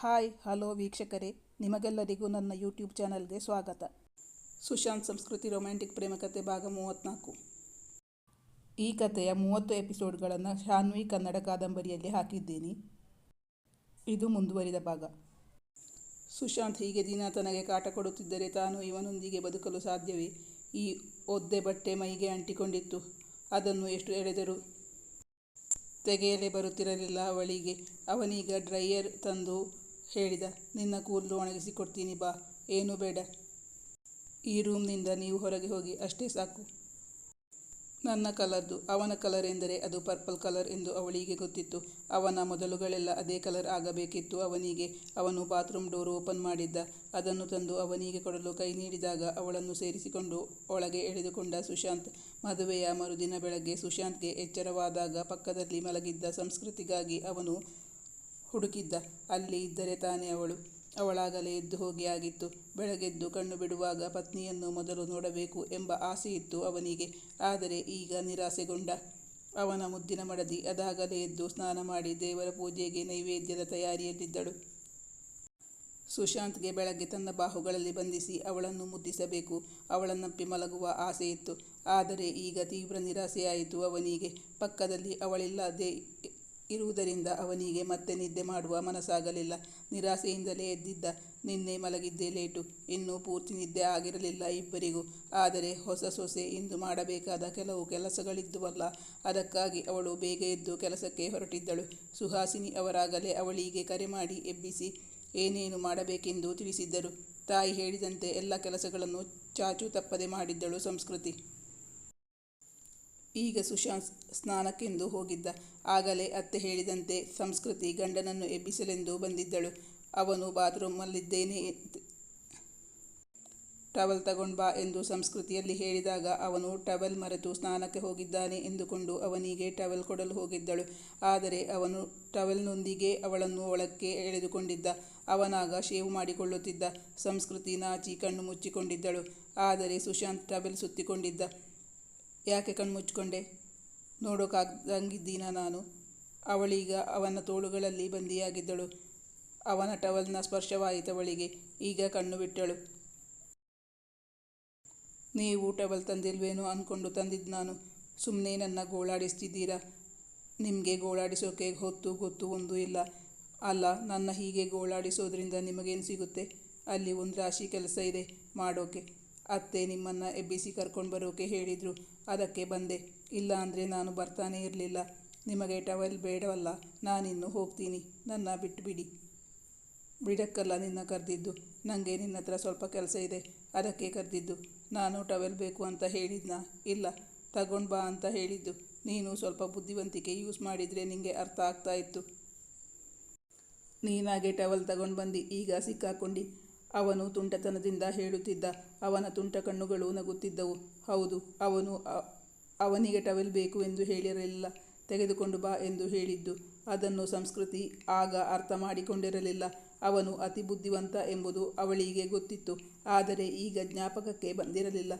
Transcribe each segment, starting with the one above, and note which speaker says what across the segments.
Speaker 1: Hi, hello ವೀಕ್ಷಕರೇ. ನಿಮಗೆಲ್ಲರಿಗೂ ನನ್ನ ಯೂಟ್ಯೂಬ್ ಚಾನಲ್ಗೆ ಸ್ವಾಗತ. ಸುಶಾಂತ್ ಸಂಸ್ಕೃತಿ ರೊಮ್ಯಾಂಟಿಕ್ ಪ್ರೇಮಕತೆ ಭಾಗ ಮೂವತ್ತ್ನಾಲ್ಕು. ಈ ಕಥೆಯ ಮೂವತ್ತು ಎಪಿಸೋಡ್ಗಳನ್ನು ಶಾನ್ವಿ ಕನ್ನಡ ಕಾದಂಬರಿಯಲ್ಲಿ ಹಾಕಿದ್ದೀನಿ. ಇದು ಮುಂದುವರಿದ ಭಾಗ. ಸುಶಾಂತ್ ಹೀಗೆ ದಿನ ತನಗೆ ಕಾಟ ಕೊಡುತ್ತಿದ್ದರೆ ತಾನು ಇವನೊಂದಿಗೆ ಬದುಕಲು ಸಾಧ್ಯವೇ? ಈ ಒದ್ದೆ ಬಟ್ಟೆ ಮೈಗೆ ಅಂಟಿಕೊಂಡಿತ್ತು. ಅದನ್ನು ಎಷ್ಟು ಎಳೆದರು ತೆಗೆಯಲೇ ಬರುತ್ತಿರಲಿಲ್ಲ ಅವಳಿಗೆ. ಅವನೀಗ ಡ್ರೈಯರ್ ತಂದು ಹೇಳಿದ. ನಿನ್ನ ಕೂದಲು ಒಣಗಿಸಿ ಕೊಡ್ತೀನಿ ಬಾ. ಏನೂ ಬೇಡ. ಈ ರೂಮ್ನಿಂದ ನೀವು ಹೊರಗೆ ಹೋಗಿ ಅಷ್ಟೇ ಸಾಕು. ನನ್ನ ಕಲರ್ದು, ಅವನ ಕಲರ್ ಎಂದರೆ ಅದು ಪರ್ಪಲ್ ಕಲರ್ ಎಂದು ಅವಳಿಗೆ ಗೊತ್ತಿತ್ತು. ಅವನ ಮೊದಲುಗಳೆಲ್ಲ ಅದೇ ಕಲರ್ ಆಗಬೇಕಿತ್ತು ಅವನಿಗೆ. ಅವನು ಬಾತ್ರೂಮ್ ಡೋರ್ ಓಪನ್ ಮಾಡಿದ್ದ. ಅದನ್ನು ತಂದು ಅವನಿಗೆ ಕೊಡಲು ಕೈ ನೀಡಿದಾಗ ಅವಳನ್ನು ಸೇರಿಸಿಕೊಂಡು ಒಳಗೆ ಎಳೆದುಕೊಂಡ ಸುಶಾಂತ್. ಮದುವೆಯ ಮರುದಿನ ಬೆಳಗ್ಗೆ ಸುಶಾಂತ್ಗೆ ಎಚ್ಚರವಾದಾಗ ಪಕ್ಕದಲ್ಲಿ ಮಲಗಿದ್ದ ಸಂಸ್ಕೃತಿಗಾಗಿ ಅವನು ಹುಡುಕಿದ್ದ. ಅಲ್ಲಿ ಇದ್ದರೆ ತಾನೇ ಅವಳು. ಅವಳಾಗಲೇ ಎದ್ದು ಹೋಗಿ ಆಗಿತ್ತು. ಬೆಳಗೆದ್ದು ಕಣ್ಣು ಬಿಡುವಾಗ ಪತ್ನಿಯನ್ನು ಮೊದಲು ನೋಡಬೇಕು ಎಂಬ ಆಸೆಯಿತ್ತು ಅವನಿಗೆ. ಆದರೆ ಈಗ ನಿರಾಸೆಗೊಂಡ. ಅವನ ಮುದ್ದಿನ ಮಡದಿ ಅದಾಗಲೇ ಎದ್ದು ಸ್ನಾನ ಮಾಡಿ ದೇವರ ಪೂಜೆಗೆ ನೈವೇದ್ಯದ ತಯಾರಿಯಲ್ಲಿದ್ದಳು. ಸುಶಾಂತ್ಗೆ ಬೆಳಗ್ಗೆ ತನ್ನ ಬಾಹುಗಳಲ್ಲಿ ಬಂಧಿಸಿ ಅವಳನ್ನು ಮುದ್ದಿಸಬೇಕು. ಅವಳನ್ನಪ್ಪಿ ಮಲಗುವ ಆಸೆಯಿತ್ತು. ಆದರೆ ಈಗ ತೀವ್ರ ನಿರಾಸೆಯಾಯಿತು ಅವನಿಗೆ. ಪಕ್ಕದಲ್ಲಿ ಅವಳಿಲ್ಲದೆ ಇರುವುದರಿಂದ ಅವನಿಗೆ ಮತ್ತೆ ನಿದ್ದೆ ಮಾಡುವ ಮನಸ್ಸಾಗಲಿಲ್ಲ. ನಿರಾಸೆಯಿಂದಲೇ ಎದ್ದಿದ್ದ. ನಿನ್ನೆ ಮಲಗಿದ್ದೇ ಲೇಟು. ಇನ್ನೂ ಪೂರ್ತಿ ನಿದ್ದೆ ಆಗಿರಲಿಲ್ಲ ಇಬ್ಬರಿಗೂ. ಆದರೆ ಹೊಸ ಸೊಸೆ ಇಂದು ಮಾಡಬೇಕಾದ ಕೆಲವು ಕೆಲಸಗಳಿದ್ದುವಲ್ಲ, ಅದಕ್ಕಾಗಿ ಅವಳು ಬೇಗ ಎದ್ದು ಕೆಲಸಕ್ಕೆ ಹೊರಟಿದ್ದಳು. ಸುಹಾಸಿನಿ ಅವರಾಗಲೇ ಅವಳಿಗೆ ಕರೆ ಮಾಡಿ ಎಬ್ಬಿಸಿ, ಏನೇನು ಮಾಡಬೇಕೆಂದು ತಿಳಿಸಿದ್ದರು. ತಾಯಿ ಹೇಳಿದಂತೆ ಎಲ್ಲ ಕೆಲಸಗಳನ್ನು ಚಾಚು ತಪ್ಪದೆ ಮಾಡಿದ್ದಳು ಸಂಸ್ಕೃತಿ. ಈಗ ಸುಶಾಂತ್ ಸ್ನಾನಕ್ಕೆಂದು ಹೋಗಿದ್ದ. ಆಗಲೇ ಅತ್ತೆ ಹೇಳಿದಂತೆ ಸಂಸ್ಕೃತಿ ಗಂಡನನ್ನು ಎಬ್ಬಿಸಲೆಂದು ಬಂದಿದ್ದಳು. ಅವನು ಬಾತ್ರೂಮಲ್ಲಿದ್ದೇನೆ ಟವಲ್ ತಗೊಂಡ್ ಬಾ ಎಂದು ಸಂಸ್ಕೃತಿಯಲ್ಲಿ ಹೇಳಿದಾಗ ಅವನು ಟವಲ್ ಮರೆತು ಸ್ನಾನಕ್ಕೆ ಹೋಗಿದ್ದಾನೆ ಎಂದುಕೊಂಡು ಅವನಿಗೆ ಟವಲ್ ಕೊಡಲು ಹೋಗಿದ್ದಳು. ಆದರೆ ಅವನು ಟವಲ್ನೊಂದಿಗೆ ಅವಳನ್ನು ಒಳಕ್ಕೆ ಎಳೆದುಕೊಂಡಿದ್ದ. ಅವನಾಗ ಶೇವ್ ಮಾಡಿಕೊಳ್ಳುತ್ತಿದ್ದ. ಸಂಸ್ಕೃತಿ ನಾಚಿ ಕಣ್ಣು ಮುಚ್ಚಿಕೊಂಡಿದ್ದಳು. ಆದರೆ ಸುಶಾಂತ್ ಟವೆಲ್ ಸುತ್ತಿಕೊಂಡಿದ್ದ. ಯಾಕೆ ಕಣ್ಮುಚ್ಕೊಂಡೆ ನೋಡೋಕ್ಕಾಗಂಗಿದ್ದೀನ ನಾನು. ಅವಳೀಗ ಅವನ ತೋಳುಗಳಲ್ಲಿ ಬಂದಿಯಾಗಿದ್ದಳು. ಅವನ ಟವಲ್ನ ಸ್ಪರ್ಶವಾಯಿತವಳಿಗೆ ಈಗ ಕಣ್ಣು ಬಿಟ್ಟಳು. ನೀವು ಟವಲ್ ತಂದಿಲ್ವೇನೋ ಅಂದ್ಕೊಂಡು ತಂದಿದ್ದು ನಾನು. ಸುಮ್ಮನೆ ನನ್ನ ಗೋಳಾಡಿಸ್ತಿದ್ದೀರಾ? ನಿಮಗೆ ಗೋಳಾಡಿಸೋಕೆ ಹೊತ್ತು ಗೊತ್ತು ಒಂದು ಇಲ್ಲ. ಅಲ್ಲ, ನನ್ನ ಹೀಗೆ ಗೋಳಾಡಿಸೋದ್ರಿಂದ ನಿಮಗೇನು ಸಿಗುತ್ತೆ? ಅಲ್ಲಿ ಒಂದು ರಾಶಿ ಕೆಲಸ ಇದೆ, ಮಾಡೋಕೆ. ಅತ್ತೆ ನಿಮ್ಮನ್ನು ಎಬ್ಬಿಸಿ ಕರ್ಕೊಂಡು ಬರೋಕೆ ಹೇಳಿದರು. ಅದಕ್ಕೆ ಬಂದೆ. ಇಲ್ಲ ಅಂದರೆ ನಾನು ಬರ್ತಾನೇ ಇರಲಿಲ್ಲ. ನಿಮಗೆ ಟವೆಲ್ ಬೇಡವಲ್ಲ, ನಾನಿನ್ನು ಹೋಗ್ತೀನಿ. ನನ್ನ ಬಿಟ್ಟುಬಿಡಿ ಬಿಡಕ್ಕಲ್ಲ ನಿನ್ನ ಕರೆದಿದ್ದು. ನನಗೆ ನಿನ್ನ ಹತ್ರ ಸ್ವಲ್ಪ ಕೆಲಸ ಇದೆ. ಅದಕ್ಕೆ ಕರೆದಿದ್ದು. ನಾನು ಟವೆಲ್ ಬೇಕು ಅಂತ ಹೇಳಿದ್ನ? ಇಲ್ಲ. ತಗೊಂಡು ಬಾ ಅಂತ ಹೇಳಿದ್ದು. ನೀನು ಸ್ವಲ್ಪ ಬುದ್ಧಿವಂತಿಕೆ ಯೂಸ್ ಮಾಡಿದರೆ ನಿಮಗೆ ಅರ್ಥ ಆಗ್ತಾ ಇತ್ತು. ನೀನಾಗೆ ಟವೆಲ್ ತಗೊಂಡು ಬಂದು. ಈಗ ಸಿಕ್ಕಾಕೊಂಡು. ಅವನು ತುಂಟತನದಿಂದ ಹೇಳುತ್ತಿದ್ದ, ಅವನ ತುಂಟ ಕಣ್ಣುಗಳು ನಗುತ್ತಿದ್ದವು. ಹೌದು, ಅವನು ಅವನಿಗೆ ಟವೆಲ್ ಬೇಕು ಎಂದು ಹೇಳಿರಲಿಲ್ಲ, ತೆಗೆದುಕೊಂಡು ಬಾ ಎಂದು ಹೇಳಿದ್ದು. ಅದನ್ನು ಸಂಸ್ಕೃತಿ ಆಗ ಅರ್ಥ ಮಾಡಿಕೊಂಡಿರಲಿಲ್ಲ. ಅವನು ಅತಿ ಬುದ್ಧಿವಂತ ಎಂಬುದು ಅವಳಿಗೆ ಗೊತ್ತಿತ್ತು, ಆದರೆ ಈಗ ಜ್ಞಾಪಕಕ್ಕೆ ಬಂದಿರಲಿಲ್ಲ.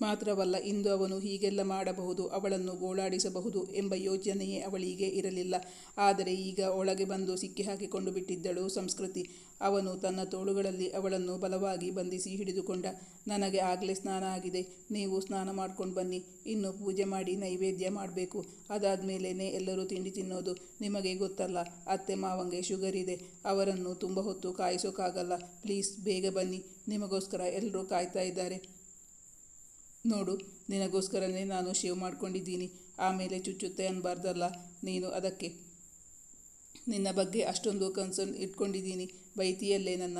Speaker 1: ಮಾತ್ರವಲ್ಲ, ಇಂದು ಅವನು ಹೀಗೆಲ್ಲ ಮಾಡಬಹುದು, ಅವಳನ್ನು ಗೋಳಾಡಿಸಬಹುದು ಎಂಬ ಯೋಚನೆಯೇ ಅವಳಿಗೆ ಇರಲಿಲ್ಲ. ಆದರೆ ಈಗ ಒಳಗೆ ಬಂದು ಸಿಕ್ಕಿ ಹಾಕಿಕೊಂಡು ಬಿಟ್ಟಿದ್ದಳು ಸಂಸ್ಕೃತಿ. ಅವನು ತನ್ನ ತೋಳುಗಳಲ್ಲಿ ಅವಳನ್ನು ಬಲವಾಗಿ ಬಂಧಿಸಿ ಹಿಡಿದುಕೊಂಡ, ನನಗೆ ಆಗಲೇ ಸ್ನಾನ ಆಗಿದೆ, ನೀವು ಸ್ನಾನ ಮಾಡ್ಕೊಂಡು ಬನ್ನಿ, ಇನ್ನು ಪೂಜೆ ಮಾಡಿ ನೈವೇದ್ಯ ಮಾಡಬೇಕು. ಅದಾದಮೇಲೇ ಎಲ್ಲರೂ ತಿಂಡಿ ತಿನ್ನೋದು ನಿಮಗೆ ಗೊತ್ತಲ್ಲ, ಅತ್ತೆ ಮಾವಂಗೆ ಶುಗರ್ ಇದೆ, ಅವರನ್ನು ತುಂಬ ಹೊತ್ತು ಕಾಯಿಸೋಕ್ಕಾಗಲ್ಲ ಪ್ಲೀಸ್ ಬೇಗ ಬನ್ನಿ, ನಿಮಗೋಸ್ಕರ ಎಲ್ಲರೂ ಕಾಯ್ತಾ ಇದ್ದಾರೆ. ನೋಡು, ನಿನಗೋಸ್ಕರನೇ ನಾನು ಶೇವ್ ಮಾಡ್ಕೊಂಡಿದ್ದೀನಿ. ಆಮೇಲೆ ಚುಚ್ಚುತ್ತೆ ಅನ್ಬಾರ್ದಲ್ಲ, ನೀನು ಅದಕ್ಕೆ. ನಿನ್ನ ಬಗ್ಗೆ ಅಷ್ಟೊಂದು ಕನ್ಸರ್ನ್ ಇಟ್ಕೊಂಡಿದ್ದೀನಿ, ಬೈತಿಯಲ್ಲೇ ನನ್ನ.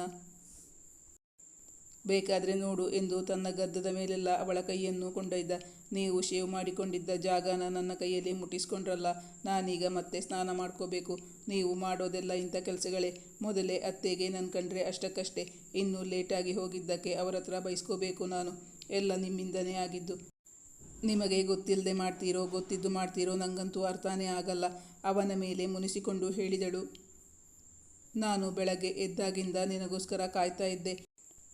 Speaker 1: ಬೇಕಾದರೆ ನೋಡು ಎಂದು ತನ್ನ ಗದ್ದದ ಮೇಲೆಲ್ಲ ಅವಳ ಕೈಯನ್ನು ಕೊಂಡೊಯ್ದ. ನೀವು ಶೇವ್ ಮಾಡಿಕೊಂಡಿದ್ದ ಜಾಗನ ನನ್ನ ಕೈಯಲ್ಲಿ ಮುಟ್ಟಿಸ್ಕೊಂಡ್ರಲ್ಲ, ನಾನೀಗ ಮತ್ತೆ ಸ್ನಾನ ಮಾಡ್ಕೋಬೇಕು. ನೀವು ಮಾಡೋದೆಲ್ಲ ಇಂಥ ಕೆಲಸಗಳೇ. ಮೊದಲೇ ಅತ್ತೆಗೆ ನನ್ನ ಕಂಡ್ರೆ ಅಷ್ಟಕ್ಕಷ್ಟೇ. ಇನ್ನೂ ಲೇಟಾಗಿ ಹೋಗಿದ್ದಕ್ಕೆ ಅವರ ಹತ್ರ ನಾನು. ಎಲ್ಲ ನಿಮ್ಮಿಂದನೇ ಆಗಿದ್ದು. ನಿಮಗೆ ಗೊತ್ತಿಲ್ಲದೆ ಮಾಡ್ತೀರೋ, ಗೊತ್ತಿದ್ದು ಮಾಡ್ತೀರೋ ನನಗಂತೂ ಅರ್ಥನೇ ಆಗಲ್ಲ. ಅವನ ಮೇಲೆ ಮುನಿಸಿಕೊಂಡು ಹೇಳಿದಳು. ನಾನು ಬೆಳಗ್ಗೆ ಎದ್ದಾಗಿಂದ ನಿನಗೋಸ್ಕರ ಕಾಯ್ತಾ ಇದ್ದೆ.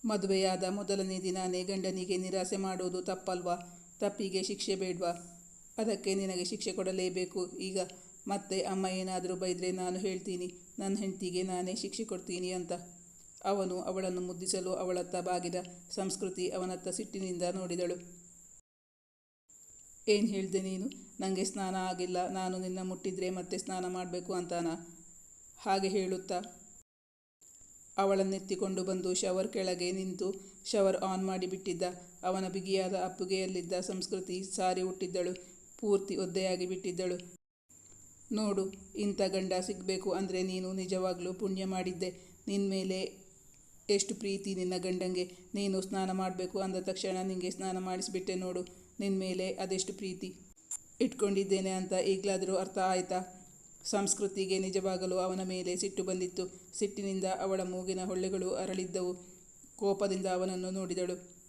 Speaker 1: ಮದುವೆಯಾದ ಮೊದಲನೇ ದಿನಾನೇ ಗಂಡನಿಗೆ ನಿರಾಸೆ ಮಾಡೋದು ತಪ್ಪಲ್ವಾ? ತಪ್ಪಿಗೆ ಶಿಕ್ಷೆ ಬೇಡ್ವಾ? ಅದಕ್ಕೆ ನಿನಗೆ ಶಿಕ್ಷೆ ಕೊಡಲೇಬೇಕು. ಈಗ ಮತ್ತೆ ಅಮ್ಮ ಏನಾದರೂ ಬೈದರೆ ನಾನು ಹೇಳ್ತೀನಿ. ನನ್ನ ಹೆಂಡತಿಗೆ ನಾನೇ ಶಿಕ್ಷೆ ಕೊಡ್ತೀನಿ ಅಂತ. ಅವನು ಅವಳನ್ನು ಮುದ್ದಿಸಲು ಅವಳತ್ತ ಬಾಗಿದ ಸಂಸ್ಕೃತಿ ಅವನತ್ತ ಸಿಟ್ಟಿನಿಂದ ನೋಡಿದಳು. ಏನು ಹೇಳಿದೆ ನೀನು? ನನಗೆ ಸ್ನಾನ ಆಗಿಲ್ಲ, ನಾನು ನಿನ್ನ ಮುಟ್ಟಿದ್ರೆ ಮತ್ತೆ ಸ್ನಾನ ಮಾಡಬೇಕು ಅಂತಾನ? ಹಾಗೆ ಹೇಳುತ್ತಾ? ಅವಳನ್ನೆತ್ತಿಕೊಂಡು ಬಂದು ಶವರ್ ಕೆಳಗೆ ನಿಂತು ಶವರ್ ಆನ್ ಮಾಡಿಬಿಟ್ಟಿದ್ದ ಅವನ ಬಿಗಿಯಾದ ಅಪ್ಪುಗೆಯಲ್ಲಿದ್ದ ಸಂಸ್ಕೃತಿ ಸಾರಿ ಹುಟ್ಟಿದ್ದಳು, ಪೂರ್ತಿ ಒದ್ದೆಯಾಗಿ ಬಿಟ್ಟಿದ್ದಳು. ನೋಡು, ಇಂಥ ಗಂಡ ಸಿಗಬೇಕು ಅಂದರೆ ನೀನು ನಿಜವಾಗ್ಲೂ ಪುಣ್ಯ ಮಾಡಿದ್ದೆ. ನಿನ್ನ ಮೇಲೆ ಎಷ್ಟು ಪ್ರೀತಿ ನಿನ್ನ ಗಂಡಂಗೆ. ನೀನು ಸ್ನಾನ ಮಾಡಬೇಕು ಅಂದ ತಕ್ಷಣ ನಿನಗೆ ಸ್ನಾನ ಮಾಡಿಸಿಬಿಟ್ಟೆ ನೋಡು ನಿನ್ನ ಮೇಲೆ ಅದೆಷ್ಟು ಪ್ರೀತಿ. ಇಟ್ಕೊಂಡಿದ್ದೇನೆ ಅಂತ ಈಗಲಾದರೂ ಅರ್ಥ ಆಯಿತಾ? ಸಂಸ್ಕೃತಿಗೆ ನಿಜವಾಗಲು ಅವನ ಮೇಲೆ ಸಿಟ್ಟು ಬಂದಿತ್ತು. ಸಿಟ್ಟಿನಿಂದ ಅವಳ ಮೂಗಿನ ಹೊಳ್ಳೆಗಳು ಅರಳಿದ್ದವು. ಕೋಪದಿಂದ ಅವನನ್ನು ನೋಡಿದಳು.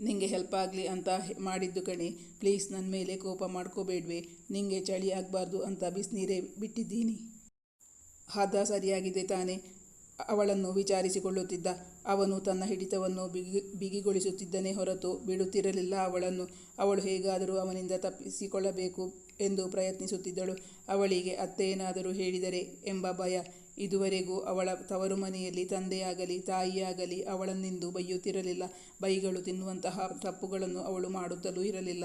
Speaker 1: ನಿಂಗೆ ಹೆಲ್ಪ್ ಆಗಲಿ ಅಂತ ಮಾಡಿದ್ದು ಕಣೆ, ಪ್ಲೀಸ್ ನನ್ನ ಮೇಲೆ ಕೋಪ ಮಾಡ್ಕೋಬೇಡ್ವೆ. ನಿಂಗೆ ಚಳಿ ಆಗಬಾರ್ದು ಅಂತ ಬಿಸಿನೀರೇ ಬಿಟ್ಟಿದ್ದೀನಿ. ಹದ ಸರಿಯಾಗಿದೆ ತಾನೇ. ಅವಳನ್ನು ವಿಚಾರಿಸಿಕೊಳ್ಳುತ್ತಿದ್ದ. ಅವನು ತನ್ನ ಹಿಡಿತವನ್ನು ಬಿಗಿ, ಬಿಗಿಗೊಳಿಸುತ್ತಿದ್ದನೇ ಹೊರತು ಬಿಡುತ್ತಿರಲಿಲ್ಲ ಅವಳನ್ನು. ಅವಳು ಹೇಗಾದರೂ ಅವನಿಂದ ತಪ್ಪಿಸಿಕೊಳ್ಳಬೇಕು ಎಂದು ಪ್ರಯತ್ನಿಸುತ್ತಿದ್ದಳು. ಅವಳಿಗೆ ಅತ್ತೆ ಏನಾದರೂ ಹೇಳಿದರೆ ಎಂಬ ಭಯ. ಇದುವರೆಗೂ ಅವಳ ತವರು ಮನೆಯಲ್ಲಿ ತಂದೆಯಾಗಲಿ, ತಾಯಿಯಾಗಲಿ ಅವಳನ್ನೆಂದು ಬೈಯುತ್ತಿರಲಿಲ್ಲ. ಬೈಗಳು ತಿನ್ನುವಂತಹ ತಪ್ಪುಗಳನ್ನು ಅವಳು ಮಾಡುತ್ತಲೂ ಇರಲಿಲ್ಲ.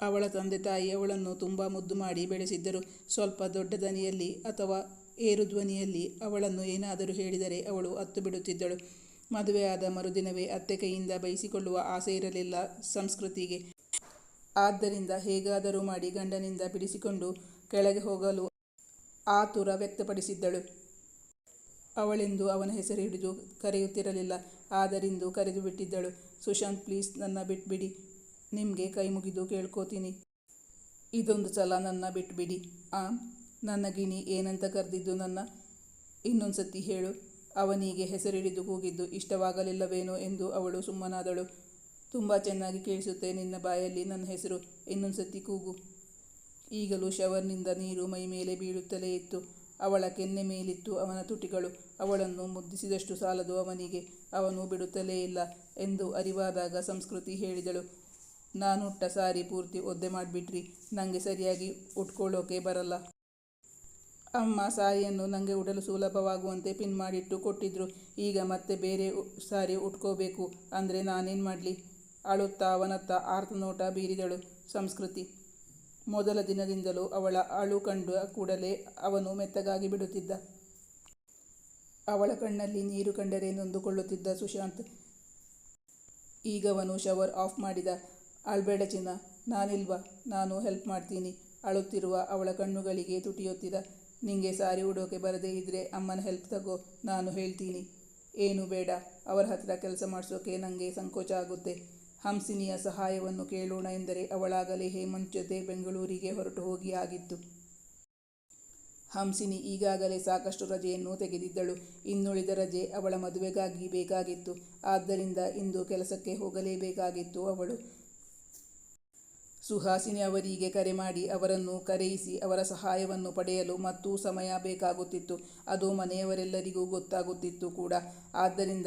Speaker 1: ಅವಳ ತಂದೆ ತಾಯಿ ಅವಳನ್ನು ತುಂಬ ಮುದ್ದು ಮಾಡಿ ಬೆಳೆಸಿದ್ದರು. ಸ್ವಲ್ಪ ದೊಡ್ಡ ದನಿಯಲ್ಲಿ ಅಥವಾ ಏರು ಧ್ವನಿಯಲ್ಲಿ ಅವಳನ್ನು ಏನಾದರೂ ಹೇಳಿದರೆ ಅವಳು ಅತ್ತು ಬಿಡುತ್ತಿದ್ದಳು. ಮದುವೆಯಾದ ಮರುದಿನವೇ ಅತ್ತೆ ಕೈಯಿಂದ ಬಯಸಿಕೊಳ್ಳುವ ಆಸೆ ಇರಲಿಲ್ಲ ಸಂಸ್ಕೃತಿಗೆ. ಆದ್ದರಿಂದ ಹೇಗಾದರೂ ಮಾಡಿ ಗಂಡನಿಂದ ಬಿಡಿಸಿಕೊಂಡು ಕೆಳಗೆ ಹೋಗಲು ಆತುರ ವ್ಯಕ್ತಪಡಿಸಿದ್ದಳು. ಅವಳೆಂದು ಅವನ ಹೆಸರು ಹಿಡಿದು ಕರೆಯುತ್ತಿರಲಿಲ್ಲ. ಆದರಿಂದು ಕರೆದು ಬಿಟ್ಟಿದ್ದಳು. ಸುಶಾಂತ್ ಪ್ಲೀಸ್ ನನ್ನ ಬಿಟ್ಬಿಡಿ ನಿಮಗೆ ಕೈ ಮುಗಿದು ಕೇಳ್ಕೋತೀನಿ. ಇದೊಂದು ಸಲ ನನ್ನ ಬಿಟ್ಬಿಡಿ ಆ. ನನ್ನ ಗಿಣಿ ಏನಂತ ಕರೆದಿದ್ದು ನನ್ನ? ಇನ್ನೊಂದು ಸತಿ ಹೇಳು. ಅವನಿಗೆ ಹೆಸರಿಡಿದು ಕೂಗಿದ್ದು ಇಷ್ಟವಾಗಲಿಲ್ಲವೇನೋ ಎಂದು ಅವಳು ಸುಮ್ಮನಾದಳು. ತುಂಬ ಚೆನ್ನಾಗಿ ಕೇಳಿಸುತ್ತೆ ನಿನ್ನ ಬಾಯಲ್ಲಿ ನನ್ನ ಹೆಸರು. ಇನ್ನೊಂದು ಸತಿ ಕೂಗು. ಈಗಲೂ ಶವರ್ನಿಂದ ನೀರು ಮೈ ಮೇಲೆ ಬೀಳುತ್ತಲೇ ಇತ್ತು. ಅವಳ ಕೆನ್ನೆ ಮೇಲಿತ್ತು ಅವನ ತುಟಿಗಳು. ಅವಳನ್ನು ಮುದ್ದಿಸಿದಷ್ಟು ಸಾಲದು ಅವನಿಗೆ. ಅವನು ಬಿಡುತ್ತಲೇ ಇಲ್ಲ ಎಂದು ಅರಿವಾದಾಗ ಸಂಸ್ಕೃತಿ ಹೇಳಿದಳು. ನಾನುಟ್ಟ ಸಾರಿ ಪೂರ್ತಿ ಒದ್ದೆ ಮಾಡಿಬಿಟ್ರಿ. ನನಗೆ ಸರಿಯಾಗಿ ಉಟ್ಕೊಳ್ಳೋಕೆ ಬರಲ್ಲ. ಅಮ್ಮ ಸಾರಿಯನ್ನು ನನಗೆ ಉಡಲು ಸುಲಭವಾಗುವಂತೆ ಪಿನ್ ಮಾಡಿಟ್ಟು ಕೊಟ್ಟಿದ್ರು. ಈಗ ಮತ್ತೆ ಬೇರೆ ಸಾರಿ ಉಟ್ಕೋಬೇಕು. ಅಂದರೆ ನಾನೇನು ಮಾಡಲಿ? ಅಳುತ್ತಾ ಅವನತ್ತ ಆರ್ತನೋಟ ಬೀರಿದಳು ಸಂಸ್ಕೃತಿ. ಮೊದಲ ದಿನದಿಂದಲೂ ಅವಳ ಅಳು ಕಂಡು ಕೂಡಲೇ ಅವನು ಮೆತ್ತಗಾಗಿ ಬಿಡುತ್ತಿದ್ದ. ಅವಳ ಕಣ್ಣಲ್ಲಿ ನೀರು ಕಂಡರೆ ನೊಂದುಕೊಳ್ಳುತ್ತಿದ್ದ ಸುಶಾಂತ್. ಈಗ ಅವನು ಶವರ್ ಆಫ್ ಮಾಡಿದ. ಅಳ್ಬೇಡ ಚಿನ್ನ, ನಾನಿಲ್ವಾ? ನಾನು ಹೆಲ್ಪ್ ಮಾಡ್ತೀನಿ. ಅಳುತ್ತಿರುವ ಅವಳ ಕಣ್ಣುಗಳಿಗೆ ತುಟಿಯೊತ್ತಿದ. ನಿಂಗೆ ಸಾರಿ ಉಡೋಕೆ ಬರದೇ ಇದ್ರೆ ಅಮ್ಮನ ಹೆಲ್ಪ್ ತಗೋ, ನಾನು ಹೇಳ್ತೀನಿ. ಏನು ಬೇಡ, ಅವರ ಹತ್ರ ಕೆಲಸ ಮಾಡಿಸೋಕೆ ನನಗೆ ಸಂಕೋಚ ಆಗುತ್ತೆ. ಹಂಸಿನಿಯ ಸಹಾಯವನ್ನು ಕೇಳೋಣ ಎಂದರೆ ಅವಳಾಗಲೇ ಹೇಮಂತ್ ಜೊತೆ ಬೆಂಗಳೂರಿಗೆ ಹೊರಟು ಹೋಗಿ ಆಗಿತ್ತು. ಹಂಸಿನಿ ಈಗಾಗಲೇ ಸಾಕಷ್ಟು ರಜೆಯನ್ನು ತೆಗೆದಿದ್ದಳು. ಇನ್ನುಳಿದ ರಜೆ ಅವಳ ಮದುವೆಗಾಗಿ ಬೇಕಾಗಿತ್ತು. ಆದ್ದರಿಂದ ಇಂದು ಕೆಲಸಕ್ಕೆ ಹೋಗಲೇಬೇಕಾಗಿತ್ತು ಅವಳು. ಸುಹಾಸಿನಿ ಅವರಿಗೆ ಕರೆ ಮಾಡಿ ಅವರನ್ನು ಕರೆಯಿಸಿ ಅವರ ಸಹಾಯವನ್ನು ಪಡೆಯಲು ಮತ್ತೂ ಸಮಯ ಬೇಕಾಗುತ್ತಿತ್ತು. ಅದು ಮನೆಯವರೆಲ್ಲರಿಗೂ ಗೊತ್ತಾಗುತ್ತಿತ್ತು ಕೂಡ. ಆದ್ದರಿಂದ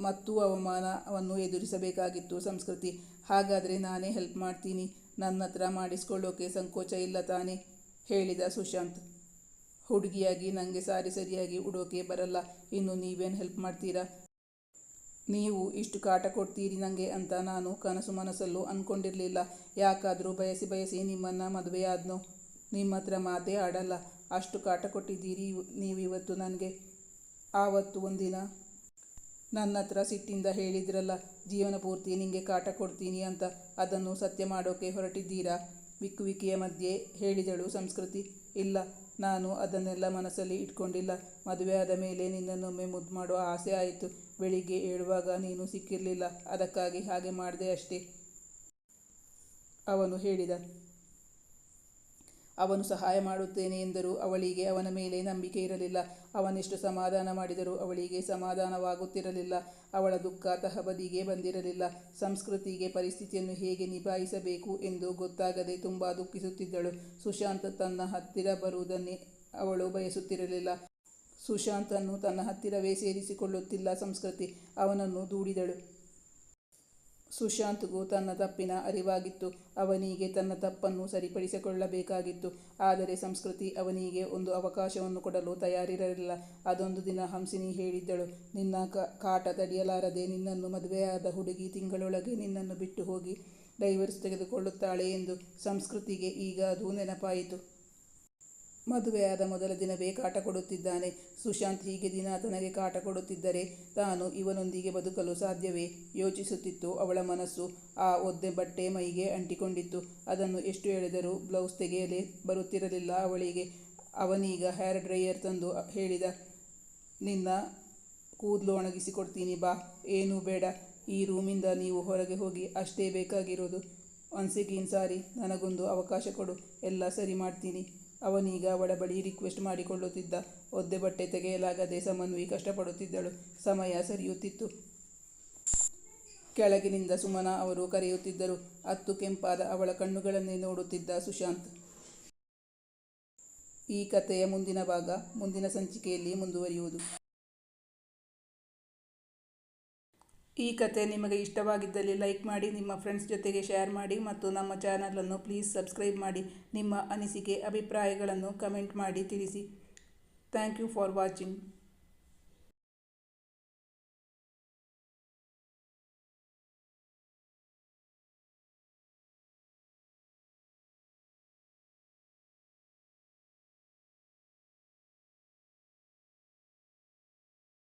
Speaker 1: ಮತ್ತು ಅವಮಾನವನ್ನು ಎದುರಿಸಬೇಕಾಗಿತ್ತು ಸಂಸ್ಕೃತಿ. ಹಾಗಾದರೆ ನಾನೇ ಹೆಲ್ಪ್ ಮಾಡ್ತೀನಿ. ನನ್ನ ಹತ್ರ ಮಾಡಿಸ್ಕೊಳ್ಳೋಕೆ ಸಂಕೋಚ ಇಲ್ಲ ತಾನೇ? ಹೇಳಿದ ಸುಶಾಂತ್. ಹುಡುಗಿಯಾಗಿ ನನಗೆ ಸಾರಿ ಸರಿಯಾಗಿ ಉಡೋಕೆ ಬರಲ್ಲ. ಇನ್ನು ನೀವೇನು ಹೆಲ್ಪ್ ಮಾಡ್ತೀರಾ? ನೀವು ಇಷ್ಟು ಕಾಟ ಕೊಡ್ತೀರಿ ನನಗೆ ಅಂತ ನಾನು ಕನಸು ಮನಸ್ಸಲ್ಲೂ ಅಂದ್ಕೊಂಡಿರಲಿಲ್ಲ ಯಾಕಾದರೂ ಬಯಸಿ ಬಯಸಿ ನಿಮ್ಮನ್ನು ಮದುವೆಯಾದ್ನೋ? ನಿಮ್ಮ ಹತ್ರ ಮಾತೇ ಆಡಲ್ಲ. ಅಷ್ಟು ಕಾಟ ಕೊಟ್ಟಿದ್ದೀರಿ ನೀವು ನೀವಿವತ್ತು ನನಗೆ. ಆವತ್ತು ಒಂದಿನ ನನ್ನ ಹತ್ರ ಸಿಟ್ಟಿಂದ ಹೇಳಿದ್ರಲ್ಲ, ಜೀವನ ಪೂರ್ತಿ ನಿಮಗೆ ಕಾಟ ಕೊಡ್ತೀನಿ ಅಂತ. ಅದನ್ನು ಸತ್ಯ ಮಾಡೋಕೆ ಹೊರಟಿದ್ದೀರಾ? ವಿಕ್ಕುವಿಕೆಯ ಮಧ್ಯೆ ಹೇಳಿದಳು ಸಂಸ್ಕೃತಿ. ಇಲ್ಲ, ನಾನು ಅದನ್ನೆಲ್ಲ ಮನಸ್ಸಲ್ಲಿ ಇಟ್ಕೊಂಡಿಲ್ಲ. ಮದುವೆ ಆದ ಮೇಲೆ ನಿನ್ನನ್ನೊಮ್ಮೆ ಮುದ್ದು ಮಾಡೋ ಆಸೆ ಆಯಿತು. ಬೆಳಿಗ್ಗೆ ಏಳುವಾಗ ನೀನು ಸಿಕ್ಕಿರಲಿಲ್ಲ, ಅದಕ್ಕಾಗಿ ಹಾಗೆ ಮಾಡಿದೆ ಅಷ್ಟೇ. ಅವನು ಹೇಳಿದ, ಅವನು ಸಹಾಯ ಮಾಡುತ್ತೇನೆ ಎಂದರು. ಅವಳಿಗೆ ಅವನ ಮೇಲೆ ನಂಬಿಕೆ ಇರಲಿಲ್ಲ. ಅವನೆಷ್ಟು ಸಮಾಧಾನ ಮಾಡಿದರೂ ಅವಳಿಗೆ ಸಮಾಧಾನವಾಗುತ್ತಿರಲಿಲ್ಲ. ಅವಳ ದುಃಖ ತಹಬದಿಗೆ ಬಂದಿರಲಿಲ್ಲ. ಸಂಸ್ಕೃತಿಗೆ ಪರಿಸ್ಥಿತಿಯನ್ನು ಹೇಗೆ ನಿಭಾಯಿಸಬೇಕು ಎಂದು ಗೊತ್ತಾಗದೆ ತುಂಬ ದುಃಖಿಸುತ್ತಿದ್ದಳು. ಸುಶಾಂತ್ ತನ್ನ ಹತ್ತಿರ ಬರುವುದನ್ನೇ ಅವಳು ಬಯಸುತ್ತಿರಲಿಲ್ಲ. ಸುಶಾಂತನ್ನು ತನ್ನ ಹತ್ತಿರವೇ ಸೇರಿಸಿಕೊಳ್ಳುತ್ತಿಲ್ಲ ಸಂಸ್ಕೃತಿ. ಅವನನ್ನು ದೂಡಿದಳು. ಸುಶಾಂತ್ಗೂ ತನ್ನ ತಪ್ಪಿನ ಅರಿವಾಗಿತ್ತು. ಅವನಿಗೆ ತನ್ನ ತಪ್ಪನ್ನು ಸರಿಪಡಿಸಿಕೊಳ್ಳಬೇಕಾಗಿತ್ತು. ಆದರೆ ಸಂಸ್ಕೃತಿ ಅವನಿಗೆ ಒಂದು ಅವಕಾಶವನ್ನು ಕೊಡಲು ತಯಾರಿರಲಿಲ್ಲ. ಅದೊಂದು ದಿನ ಹಂಸಿನಿ ಹೇಳಿದ್ದಳು, ನಿನ್ನ ಕಾಟ ತಡೆಯಲಾರದೆ ನಿನ್ನನ್ನು ಮದುವೆಯಾದ ಹುಡುಗಿ ತಿಂಗಳೊಳಗೆ ನಿನ್ನನ್ನು ಬಿಟ್ಟು ಹೋಗಿ ಡೈವರ್ಸ್ ತೆಗೆದುಕೊಳ್ಳುತ್ತಾಳೆ ಎಂದು. ಸಂಸ್ಕೃತಿಗೆ ಈಗ ಅದು ನೆನಪಾಯಿತು. ಮದುವೆಯಾದ ಮೊದಲ ದಿನವೇ ಕಾಟ ಕೊಡುತ್ತಿದ್ದಾನೆ. ಸುಶಾಂತ್ ಹೀಗೆ ದಿನ ತನಗೆ ಕಾಟ ಕೊಡುತ್ತಿದ್ದರೆ ತಾನು ಇವನೊಂದಿಗೆ ಬದುಕಲು ಸಾಧ್ಯವೇ? ಯೋಚಿಸುತ್ತಿತ್ತು ಅವಳ ಮನಸ್ಸು. ಆ ಒದ್ದೆ ಬಟ್ಟೆ ಮೈಗೆ ಅಂಟಿಕೊಂಡಿತ್ತು. ಅದನ್ನು ಎಷ್ಟು ಎಳೆದರೂ ಬ್ಲೌಸ್ ತೆಗೆಯಲೇ ಬರುತ್ತಿರಲಿಲ್ಲ ಅವಳಿಗೆ. ಅವನೀಗ ಹೇರ್ ಡ್ರೈಯರ್ ತಂದು ಹೇಳಿದ, ನಿನ್ನ ಕೂದಲು ಒಣಗಿಸಿಕೊಡ್ತೀನಿ ಬಾ. ಏನೂ ಬೇಡ. ಈ ರೂಮಿಂದ ನೀವು ಹೊರಗೆ ಹೋಗಿ ಅಷ್ಟೇ ಬೇಕಾಗಿರೋದು. ಒನ್ಸಿಗೀನ್ ಸಾರಿ ನನಗೊಂದು ಅವಕಾಶ ಕೊಡು. ಎಲ್ಲ ಸರಿ ಮಾಡ್ತೀನಿ. ಅವನೀಗ ಅವಳ ಬಳಿ ರಿಕ್ವೆಸ್ಟ್ ಮಾಡಿಕೊಳ್ಳುತ್ತಿದ್ದ. ಒದ್ದೆ ಬಟ್ಟೆ ತೆಗೆಯಲಾಗದೆ ಸಮನ್ವಿ ಕಷ್ಟಪಡುತ್ತಿದ್ದಳು. ಸಮಯ ಸರಿಯುತ್ತಿತ್ತು. ಕೆಳಗಿನಿಂದ ಸುಮನ ಅವರು ಕರೆಯುತ್ತಿದ್ದರು, ಅತ್ತು ಕೆಂಪಾದ ಅವಳ ಕಣ್ಣುಗಳನ್ನೇ ನೋಡುತ್ತಿದ್ದ ಸುಶಾಂತ್. ಈ ಕಥೆಯ ಮುಂದಿನ ಭಾಗ, ಮುಂದಿನ ಸಂಚಿಕೆಯಲ್ಲಿ ಮುಂದುವರಿಯುವುದು. ಈ ಕತೆ ನಿಮಗೆ ಇಷ್ಟವಾಗಿದ್ದಲ್ಲಿ ಲೈಕ್ ಮಾಡಿ, ನಿಮ್ಮ ಫ್ರೆಂಡ್ಸ್ ಜೊತೆಗೆ ಶೇರ್ ಮಾಡಿ ಮತ್ತು ನಮ್ಮ ಚಾನಲನ್ನು ಪ್ಲೀಸ್ ಸಬ್ಸ್ಕ್ರೈಬ್ ಮಾಡಿ. ನಿಮ್ಮ ಅನಿಸಿಕೆ, ಅಭಿಪ್ರಾಯಗಳನ್ನು ಕಮೆಂಟ್ ಮಾಡಿ ತಿಳಿಸಿ. Thank you for watching.